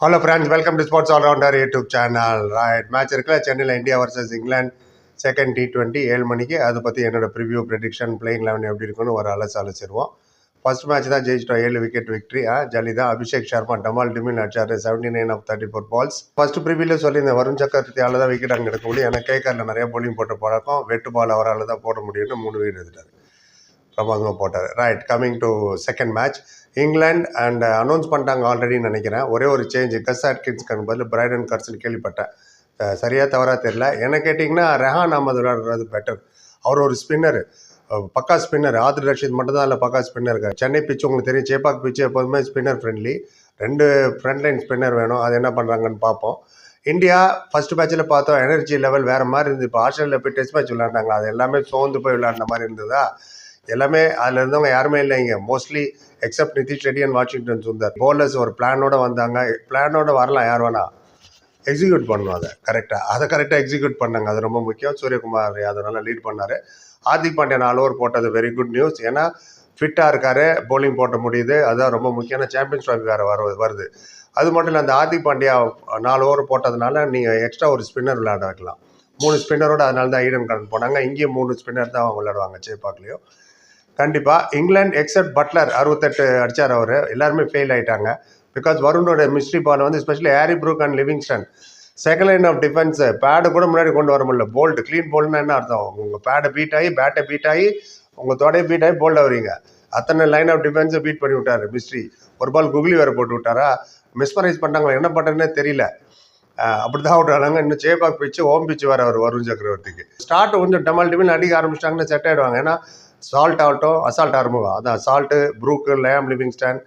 Hello friends welcome to sports allrounder YouTube channel right match இருக்குல்ல சென்னையில் India versus England. Second T twenty ஏழு மணிக்கு. அதை பற்றி என்னோட ப்ரிவியூ ப்ரெடிக்ஷன் பிளேயிங் லெவன் எப்படி இருக்குன்னு ஒரு அலசு அலசிடுவோம் ஃபர்ஸ்ட் மேட்ச் தான் ஜெயிச்சிட்டோம். ஏழு விக்கெட் விக்ட்ரி ஜல்லி தான். அபிஷேக் சர்மா டமால் டிமில் அடிச்சார். Seventy nine off thirty four balls first ப்ரிவியூல சொல்லியிருந்தேன் வருண் சக்கரவர்த்தியால் தான் விக்கெட் அங்கே எடுக்க முடியும். எனக்கு கேட்கல நிறைய போலிங் போட்ட பழக்கம். வெட்டு பால் அவரால் தான் போட முடியும்னு மூணு வீடு எடுத்துட்டார் பிரமாதமாக போட்டார். Right coming to second match England and announce பண்ணிட்டாங்க ஆல்ரெடின்னு நினைக்கிறேன். ஒரே ஒரு சேஞ்ச் கஸ் அட்கின்ஸ்க்கு பதில் பிரைடன் கர்ஸ்னு கேள்விப்பட்டேன். சரியாக தவறாக தெரியல. என்ன கேட்டிங்கன்னா ரெஹான் அஹமது விளையாடுறது பெட்டர் அவர் ஒரு ஸ்பின்னர் பக்கா ஸ்பின்னர் ஆதிர் ரஷீத் மட்டும் தான் இல்லை பக்கா ஸ்பின்னர் இருக்கார். சென்னை பிச்சு உங்களுக்கு தெரியும். சேப்பாக் பிச்சு எப்போதுமே ஸ்பின்னர் ஃப்ரெண்ட்லி ரெண்டு ஃப்ரண்ட் லைன் ஸ்பின்னர் வேணும். அது என்ன பண்ணுறாங்கன்னு பார்ப்போம். இந்தியா ஃபர்ஸ்ட் மேட்ச்சில் பார்த்தோம் எனர்ஜி லெவல் வேறு மாதிரி இருந்தது. இப்போ ஆஸ்திரேலியா போய் டெஸ்ட் மேட்ச் விளையாண்டாங்க அது எல்லாமே சோர்ந்து போய் விளையாடின மாதிரி இருந்ததா? எல்லாமே அதில் இருந்தவங்க யாருமே இல்லைங்க mostly except Nitish Reddy and Washington Sundar. Bowlers ஒரு பிளானோட வந்தாங்க. பிளானோட வரலாம் யார் வேணா. எக்ஸிக்யூட் பண்ணணும் அதை கரெக்டாக அதை கரெக்டாக எக்ஸிக்யூட் பண்ணாங்க. அது ரொம்ப முக்கியம். சூரியகுமார் யாதவ் நல்லா லீட் பண்ணார். ஹார்திக் பாண்டியா நாலு ஓவர் போட்டது வெரி குட் நியூஸ் ஏன்னா ஃபிட்டாக இருக்காரு போலிங் போட்ட முடியுது. அதுதான் ரொம்ப முக்கியமான சாம்பியன்ஸ் ட்ராஃபி வேறு வர வருது. அது மட்டும் இல்லை அந்த ஹார்திக் பாண்டியா நாலு ஓவர் போட்டதுனால நீங்கள் எக்ஸ்ட்ரா ஒரு ஸ்பின்னர் விளையாட வைக்கலாம் மூணு ஸ்பின்னரோட அதனால தான் ஈடன் கடன் போனாங்க. இங்கேயும் மூணு ஸ்பின்னர் தான் அவங்க விளையாடுவாங்க சேப்பாக்லேயும் கண்டிப்பாக இங்கிலாந்து எக்ஸப்ட் பட்லர் அறுபத்தெட்டு அடிச்சார் அவர். எல்லாருமே ஃபெயில் ஆகிட்டாங்க பிகாஸ் வருணோட மிஸ்ட்ரி பால் வந்து specially Harry Brook and Livingstone second line of defence pad கூட முன்னாடி கொண்டு வர முடியல. போல்டு க்ளீன் போல்டுனா என்ன அர்த்தம்? உங்கள் பேடை பீட் ஆகி பேட்டை பீட் ஆகி உங்கள் தொடையை பீட் ஆகி போல்டாக வரீங்க அத்தனை லைன் ஆஃப் டிஃபென்ஸை பீட் பண்ணி விட்டார் மிஸ்ட்ரி ஒரு பால் குகுலி வேறு போட்டு விட்டாரா? மிஸ்மரைஸ் பண்ணாங்களா? என்ன பண்ணுறதுனே தெரியல. அப்படி தான் விட்றாங்க இன்னும் சேபாக் பிச்சு ஓம் பிச்சு வர அவர் வருண் சக்கரவர்த்திக்கு. ஸ்டார்ட் கொஞ்சம் டமால் டிமில் அடிக்க ஆரம்பிச்சிட்டாங்கன்னா செட் ஆகிடுவாங்க ஏன்னா சால்ட் ஆகட்டும் அசால்ட் ஆரம்பம் அதான் சால்ட்டு ப்ரூக்கு லேம் லிவிங்ஸ்டன்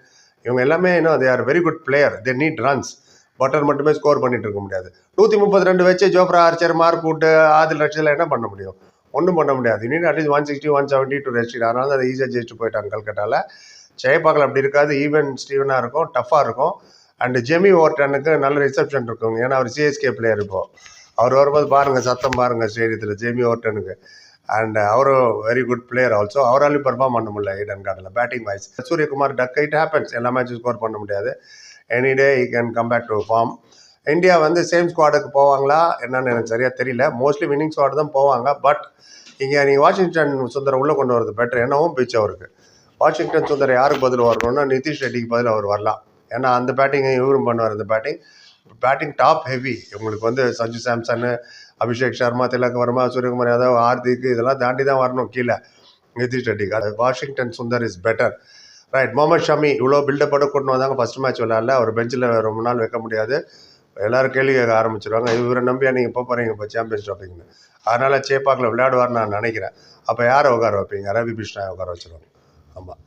இவங்க எல்லாமே இன்னும் they are very good player they need runs batter மட்டுமே ஸ்கோர் பண்ணிட்டு இருக்க முடியாது. நூற்றி முப்பத்தி ரெண்டு வச்சு ஜோப்ரா ஆர்ச்சர் மார்க் விட்டு ஆதில் லட்சத்தில் என்ன பண்ண முடியும்? ஒன்றும் பண்ண முடியாது. இன்னும் at least one sixty one seventy two ரெஸ்டிட் அதனால அதை ஈஸியாக ஜெயிச்சுட்டு போயிட்டாங்க கல்கட்டாவில் ஜெயபாக்கல் அப்படி இருக்காது. ஈவன் ஸ்டீவனாக இருக்கும். டஃப்பாக இருக்கும். அண்டு ஜெமி ஓர்டனுக்கு நல்ல ரிசப்ஷன் இருக்கும் ஏன்னா அவர் சிஎஸ்கே பிளேயர் இப்போ. அவர் வரும்போது பாருங்கள் சத்தம் பாருங்கள் ஸ்டேடியத்தில் ஜெமி ஓர்டனுக்கு அண்ட் அவரும் வெரி குட் பிளேயர் ஆல்சோ அவராலையும் பெர்ஃபார்ம் பண்ண முடியல ஈடன் கார்டில் batting wise Suryakumar duck it happens எல்லா மேட்சும் ஸ்கோர் பண்ண முடியாது. Any day he can come back to form India வந்து சேம் ஸ்குவாடுக்கு போவாங்களா? என்னன்னு எனக்கு சரியாக தெரியல. மோஸ்ட்லி வின்னிங் ஸ்குவாடு தான் போவாங்க. பட் இங்கே நீங்கள் வாஷிங்டன் சுந்தரம் உள்ளே கொண்டு வரது பெட்டர் என்னவும் பிச் அவருக்கு. வாஷிங்டன் சுந்தர் யாருக்கு பதில் வரணும்னா நிதிஷ் ரெட்டிக்கு பதில் அவர் வரலாம். ஏன்னா அந்த பேட்டிங்கை இவரும் பண்ணுவார் அந்த பேட்டிங் பேட்டிங் டாப் ஹெவி உங்களுக்கு வந்து சஞ்சு சாம்சன்னு அபிஷேக் சர்மா திலக் வர்மா சூரியகுமார் யாதவ் ஹார்திக் இதெல்லாம் தாண்டி தான் வரணும் கீழே. நிதிஷ் ரெட்டிக்கு அது Washington Sundar is better right Mohammed Shami இவ்வளோ பில்டப் போட்டு கொண்டு வந்தாங்க ஃபர்ஸ்ட் மேட்ச் விளாட்ல அவர் பெஞ்சில் ரொம்ப நாள் வைக்க முடியாது. எல்லாரும் கேள்வி கேட்க ஆரம்பிச்சிருவாங்க. இவரை நம்பியா நீங்கள் போக போகிறீங்க இப்போ சாம்பியன்ஸ் ட்ராஃபிங்னு அதனால் சேப்பாக்கில் விளையாடுவார்னு நான் நினைக்கிறேன். அப்போ யாரை உட்கார வைப்பீங்க? ரவி கிருஷ்ணா உட்கார வச்சுருவாங்க. ஆமாம்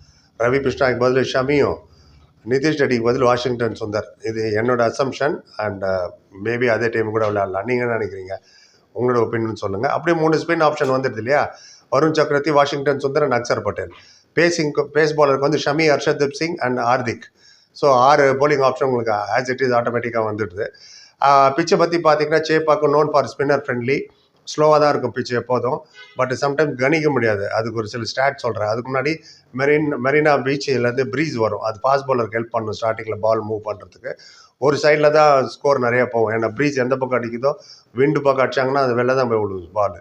ரவி கிருஷ்ணாவுக்கு பதில் ஷமியும் நிதிஷ் ரெட்டிக்கு பதில் வாஷிங்டன் சுந்தர். இது என்னோட அசம்ஷன் அண்ட் மேபி அதே டைம் கூட விளையாடலாம். நீங்கள் என்ன நினைக்கிறீங்க? உங்களோட ஒப்பீனியன் சொல்லுங்கள் அப்படியே மூணு ஸ்பின் ஆப்ஷன் வந்துடுது இல்லையா? Varun Chakravarthy Washington Sundar and Axar Patel. Pacing pace பாலருக்கு வந்து ஷமி ஹர்ஷதீப் சிங் அண்ட் ஹார்திக். ஸோ ஆறு போலிங் ஆப்ஷன் உங்களுக்கு ஆஸ் இட் இஸ் ஆட்டோமேட்டிக்காக வந்துடுது. பிச்சை பற்றி பார்த்தீங்கன்னா சேப்பாக்கு நோன் ஃபார் ஸ்பின்னர் ஃப்ரெண்ட்லி ஸ்லோவாக தான் இருக்கும் பிச்சு எப்போதும். பட் சம்டைம்ஸ் கணிக்க முடியாது. அதுக்கு ஒரு சில ஸ்டாட் சொல்கிறேன் அதுக்கு முன்னாடி மெரின் மெரினா பீச்சிலேருந்து ப்ரீஸ் வரும். அது ஃபாஸ்ட் பாலருக்கு ஹெல்ப் பண்ணும் ஸ்டார்டிங்கில் பால் மூவ் பண்ணுறதுக்கு ஒரு சைடில் தான் ஸ்கோர் நிறையா போகும். ஏன்னா ப்ரீஸ் எந்த பக்கம் அடிக்குதோ விண்டு பக்கம் அடிச்சாங்கன்னா அது வெளில தான் போய் விழுது பால்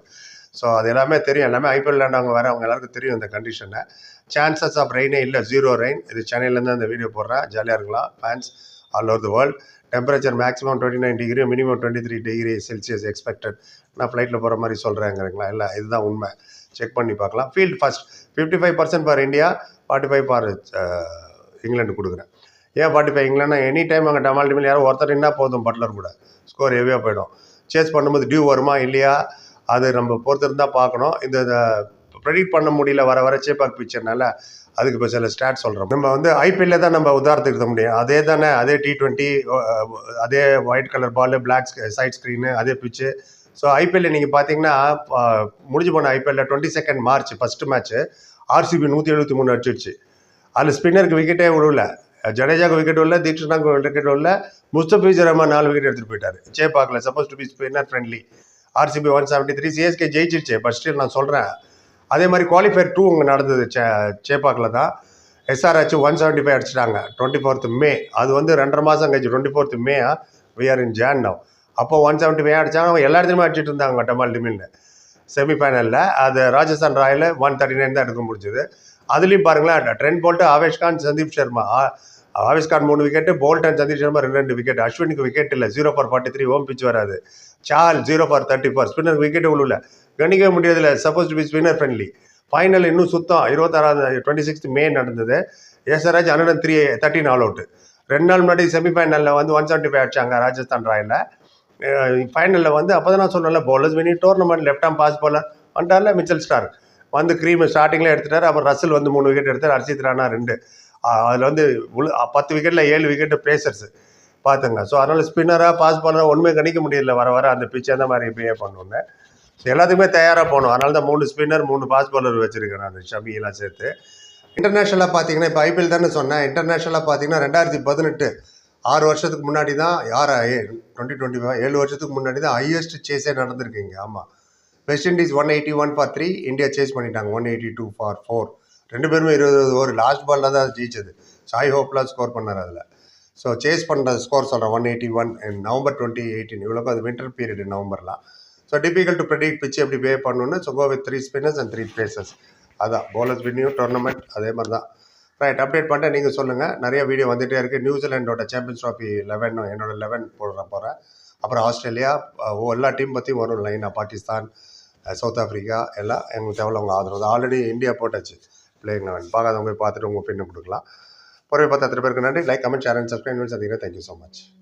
ஸோ அது எல்லாமே தெரியும். எல்லாமே ஐபிஎல் விளையாண்டவங்க வேறு அவங்க எல்லாருக்கும் தெரியும் இந்த கண்டிஷனை சான்சஸ் ஆஃப் ரெயினே இல்லை ஜீரோ ரெயின் இது சென்னையிலேருந்து அந்த வீடியோ போடுறேன் ஜாலியாக இருக்கலாம். Fans all over the world temperature maximum twenty nine degree minimum twenty three degree Celsius expected நான் ஃப்ளைட்டில் போகிற மாதிரி சொல்கிறேங்கிறீங்களா இல்லை இதுதான் உண்மை. செக் பண்ணி பார்க்கலாம். Field first fifty five percent for India forty five for England கொடுக்குறேன். ஏன் ஃபார்ட்டி ஃபைவ் எனி டைம் அங்கே டமால் டிமில் யாரும் ஒருத்தர் என்ன போதும் பட்லர் கூட. ஸ்கோர் ஹெவியாக போயிடும். சேஸ் பண்ணும்போது டியூ வருமா இல்லையா? அது நம்ம பொறுத்திருந்தா பார்க்கணும். இந்த ப்ரெடிக்ட் பண்ண முடியல வர வர சேப்பாக் பிக்சர்னால அதுக்கு இப்போ சில ஸ்டாட் சொல்கிறோம் நம்ம வந்து ஐபிஎல்ல தான் நம்ம உதாரணத்துக்கு எடுக்க முடியும். அதே தானே அதே டி ட்வெண்ட்டி அதே white colour ball black side screen அதே பிச்சு ஸோ ஐபிஎல்ல நீங்கள் பார்த்தீங்கன்னா முடிஞ்சு போன ஐபிஎல்ல twenty second March first match RCB நூற்றி எழுபத்தி மூணு அடிச்சிருச்சு. அதில் ஸ்பின்னருக்கு விக்கெட்டே விடல. ஜடேஜாக்கு விக்கெட் உள்ள தீக்ஷனாக்கு விக்கெட் உள்ள முஸ்தபிஜர் ரஹ்மான் நாலு விக்கெட் எடுத்துட்டு போயிட்டாரு. பார்க்கல. Suppose to be spinner friendly RCB one seventy three CSK ஜெயிச்சிருச்சு but still நான் சொல்கிறேன் அதே மாதிரி குவாலிஃபயர் டூ அங்கே நடந்தது சே சேப்பாக்கில் தான். எஸ்ஆர்ஹெச் ஒன் செவன்ட்டி ஃபைவ் அடிச்சிட்டாங்க. டுவெண்ட்டி ஃபோர்த் மே அது வந்து ரெண்டரை மாதம் கழிச்சு twenty fourth May we are in June now அப்போ ஒன் செவன்ட்டி ஃபைவ் அடித்தாங்க அவங்க எல்லா இடத்துலையுமே அடிச்சிட்டு இருந்தாங்க டமால் டிமில்னு செமிஃபைனலில் அது Rajasthan Royal one thirty nine தான் எடுக்க முடிஞ்சது. அதுலேயும் பாருங்களேன் ட்ரெண்ட் போல்ட்டு ஆவேஷ்கான் சந்தீப் சர்மா ஆவேஷ்கான் மூணு wicket Boult and Sandeep Sharma ரெண்டு ரெண்டு விக்கெட் அஸ்வினுக்கு விக்கெட் இல்லை ஜீரோ ஃபார் ஃபார்ட்டி த்ரீ ஓம் பிச் வராது. சால் zero for thirty four spinner wicket உள்ள கணிக்கவே முடியாதுல suppose to be spinner friendly final இன்னும் சுத்தம் இருபத்தாறாவது டுவெண்ட்டி சிக்ஸ்த் மே நடந்தது. SRH hundred and three thirteen all out ரெண்டு நாள் முன்னாடி செமிஃபைனலில் வந்து ஒன் செவன்ட்டி ஃபைவ் அடிச்சாங்க ராஜஸ்தான் ராயலில். ஃபைனலில் வந்து அப்போ தான் நான் சொன்னல bowlers venue tournament left arm pace bowler வந்துட்டார்ல Mitchell Starc வந்து க்ரீம் ஸ்டார்டிங்கில் எடுத்துட்டார். அப்புறம் ரசல் வந்து மூணு விக்கெட் எடுத்தார். ஹர்ஷித் ராணா ரெண்டு. அதில் வந்து பத்து விக்கெட்டில் ஏழு விக்கெட்டு பேசர்ஸ் பார்த்துங்க ஸோ அதனால் ஸ்பின்னராக பாஸ் பண்ண ஒன்றுமே கணிக்க முடியல. வர வர அந்த பிச்சை அந்த மாதிரி பிஹேவ் பண்ணுவேன் ஸோ எல்லாத்துக்குமே தயாராக போகணும். அதனால தான் மூணு ஸ்பின்னர் மூணு பாஸ் பாலர் வச்சுருக்கேன் நான் ஷமியெல்லாம் சேர்த்து. இன்டர்நேஷ்னலாக பார்த்தீங்கன்னா இப்போ ஐபிஎல் தானே சொன்னேன். இன்டர்நேஷ்னலாக பார்த்தீங்கன்னா ரெண்டாயிரத்தி பதினெட்டு ஆறு வருஷத்துக்கு முன்னாடி தான் யார் டுவெண்ட்டி டுவெண்ட்டி ஃபைவ் ஏழு வருஷத்துக்கு முன்னாடி தான் ஹையஸ்ட் சேஸே நடந்திருக்குங்க. ஆமாம் West Indies one eighty one for three India chase பண்ணிட்டாங்க one eighty two for four ரெண்டு பேருமே இருபது ஒரு லாஸ்ட் பாலில் தான் ஜெயிச்சது. சாய் ஹோப்லாம் ஸ்கோர் பண்ணார் அதில். ஸோ சேஸ் பண்ணுற ஸ்கோர் சொல்கிறேன் one eighty one November twenty eighteen இவ்வளோக்கு அது winter period நவம்பர்லாம் so difficult to predict pitch எப்படி பே பண்ணணும்னு so go with three spinners and three pacers அதான் போலர்ஸ் வின்யூ டோர்னமெண்ட் அதே மாதிரி தான் ரைட் அப்டேட் பண்ணிட்டு நீங்கள் சொல்லுங்கள் நிறைய வீடியோ வந்துகிட்டே இருக்குது நியூசிலாண்டோட சாம்பியன்ஸ் ட்ராஃபி லெவன் என்னோட லெவன் போடுற போகிறேன் அப்புறம் ஆஸ்திரேலியா எல்லா டீம் பற்றியும் வரும் லைனாக பாகிஸ்தான் சவுத் ஆஃப்ரிக்கா எல்லாம் எங்களுக்கு தேவையில்ல உங்கள் ஆதரவு? ஆல்ரெடி இந்தியா போட்டாச்சு. பிளேயிங் லெவன் பார்க்காதவங்க போய் பார்த்துட்டு உங்கள் பின்னு கொடுக்கலாம். பொறுமை பார்த்து அத்தனை பேருக்கு நன்றி. Like comment share and subscribe சந்திக்கிறேன். Thank you so much